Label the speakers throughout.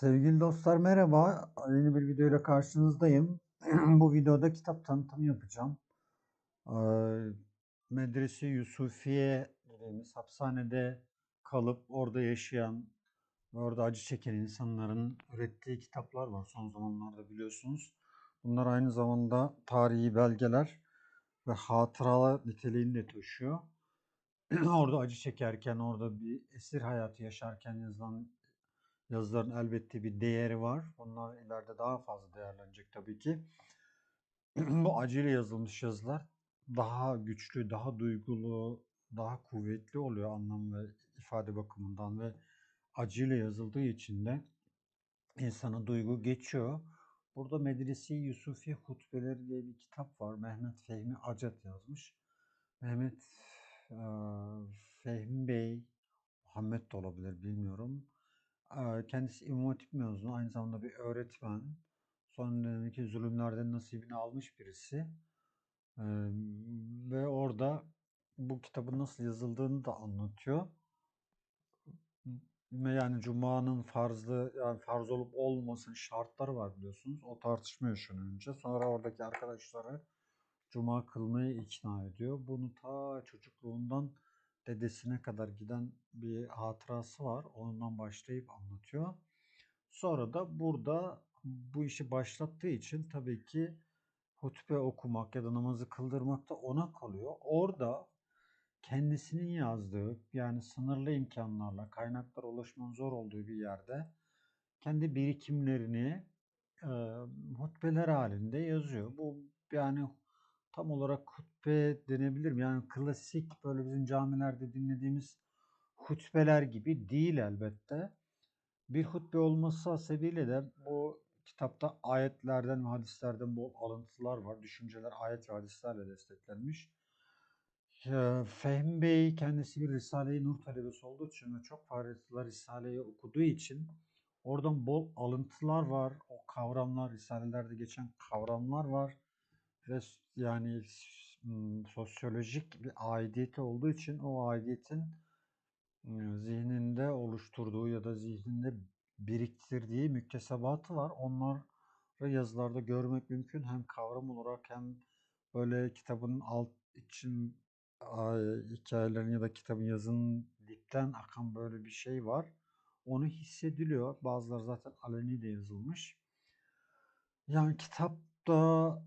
Speaker 1: Sevgili dostlar merhaba. Yeni bir videoyla karşınızdayım. Bu videoda kitap tanıtımı yapacağım. Ee, Medrese Yusufiye dediğimiz hapishanede kalıp orada yaşayan orada acı çeken insanların ürettiği kitaplar var son zamanlarda biliyorsunuz. Bunlar aynı zamanda tarihi belgeler ve hatıralar niteliğini de taşıyor. orada acı çekerken, orada bir esir hayatı yaşarken yazılan yazıların elbette bir değeri var. Bunlar ileride daha fazla değerlenecek tabii ki. Bu acıyla yazılmış yazılar daha güçlü, daha duygulu, daha kuvvetli oluyor anlam ve ifade bakımından ve acıyla yazıldığı için de insana duygu geçiyor. Burada Medresi Yusufi Hutbeleri diye bir kitap var. Mehmet Fehmi Acat yazmış. Mehmet eee, Fehmi Bey, Muhammed de olabilir bilmiyorum. Kendisi İmam Hatip mezunu, aynı zamanda bir öğretmen. Son dönemdeki zulümlerden nasibini almış birisi. Ve orada bu kitabın nasıl yazıldığını da anlatıyor. Ve yani Cuma'nın farzlı, yani farz olup olmasın şartları var biliyorsunuz. O tartışma yaşanıyor önce. Sonra oradaki arkadaşları Cuma kılmaya ikna ediyor. Bunu ta çocukluğundan dedesine kadar giden bir hatırası var. Ondan başlayıp anlatıyor. Sonra da burada bu işi başlattığı için tabii ki hutbe okumak ya da namazı kıldırmak da ona kalıyor. Orada kendisinin yazdığı yani sınırlı imkanlarla kaynaklara ulaşmanın zor olduğu bir yerde kendi birikimlerini e, hutbeler halinde yazıyor. Bu yani tam olarak hutbe denebilir mi? Yani klasik böyle bizim camilerde dinlediğimiz hutbeler gibi değil elbette. Bir hutbe olması hasebiyle de bu kitapta ayetlerden ve hadislerden bol alıntılar var. Düşünceler ayet ve hadislerle desteklenmiş. Eee, Fehmi Bey kendisi bir Risale-i Nur talebesi olduğu için ve çok faydalı Risale'yi okuduğu için oradan bol alıntılar var. O kavramlar, Risale'lerde geçen kavramlar var ve yani sosyolojik bir aidiyeti olduğu için o aidiyetin zihninde oluşturduğu ya da zihninde biriktirdiği müktesebatı var. Onları yazılarda görmek mümkün. Hem kavram olarak hem böyle kitabın alt için ay, hikayelerin ya da kitabın yazının dipten akan böyle bir şey var. Onu hissediliyor. Bazıları zaten aleni de yazılmış. Yani kitapta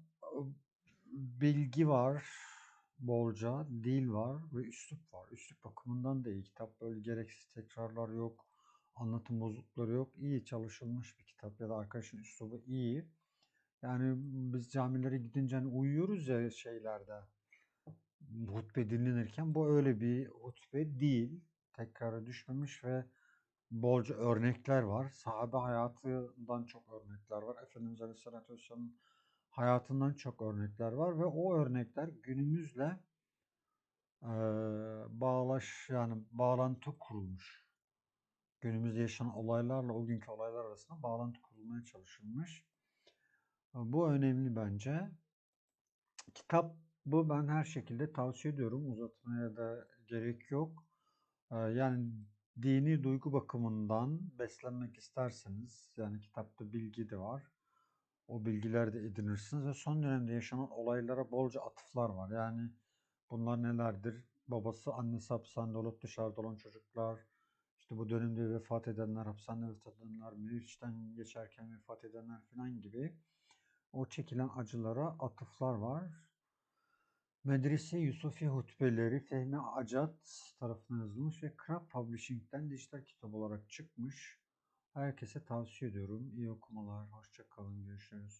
Speaker 1: bilgi var bolca, dil var ve üslup var. Üslup bakımından da iyi. Kitap böyle gereksiz tekrarlar yok, anlatım bozuklukları yok. İyi çalışılmış bir kitap ya da arkadaşın üslubu iyi. Yani biz camilere gidince hani uyuyoruz ya şeylerde hutbe dinlenirken bu öyle bir hutbe değil. Tekrara düşmemiş ve bolca örnekler var. Sahabe hayatından çok örnekler var. Efendimiz Aleyhisselatü Vesselam'ın hayatından çok örnekler var ve o örnekler günümüzle eee, bağlaş yani bağlantı kurulmuş. Günümüzde yaşanan olaylarla o günkü olaylar arasında bağlantı kurulmaya çalışılmış. Bu önemli bence. Kitap bu ben her şekilde tavsiye ediyorum. Uzatmaya da gerek yok. Yani dini duygu bakımından beslenmek isterseniz yani kitapta bilgi de var. O bilgiler de edinirsiniz ve son dönemde yaşanan olaylara bolca atıflar var. Yani bunlar nelerdir? Babası, annesi hapishanede olup dışarıda olan çocuklar, işte bu dönemde vefat edenler, hapishanede vefat edenler, Meriç'ten geçerken vefat edenler falan gibi o çekilen acılara atıflar var. Medrese Yusufi Hutbeleri Fehmi Acat tarafından yazılmış ve Krab Publishing'den dijital kitap olarak çıkmış. Herkese tavsiye ediyorum. İyi okumalar. Hoşça kalın. Görüşürüz.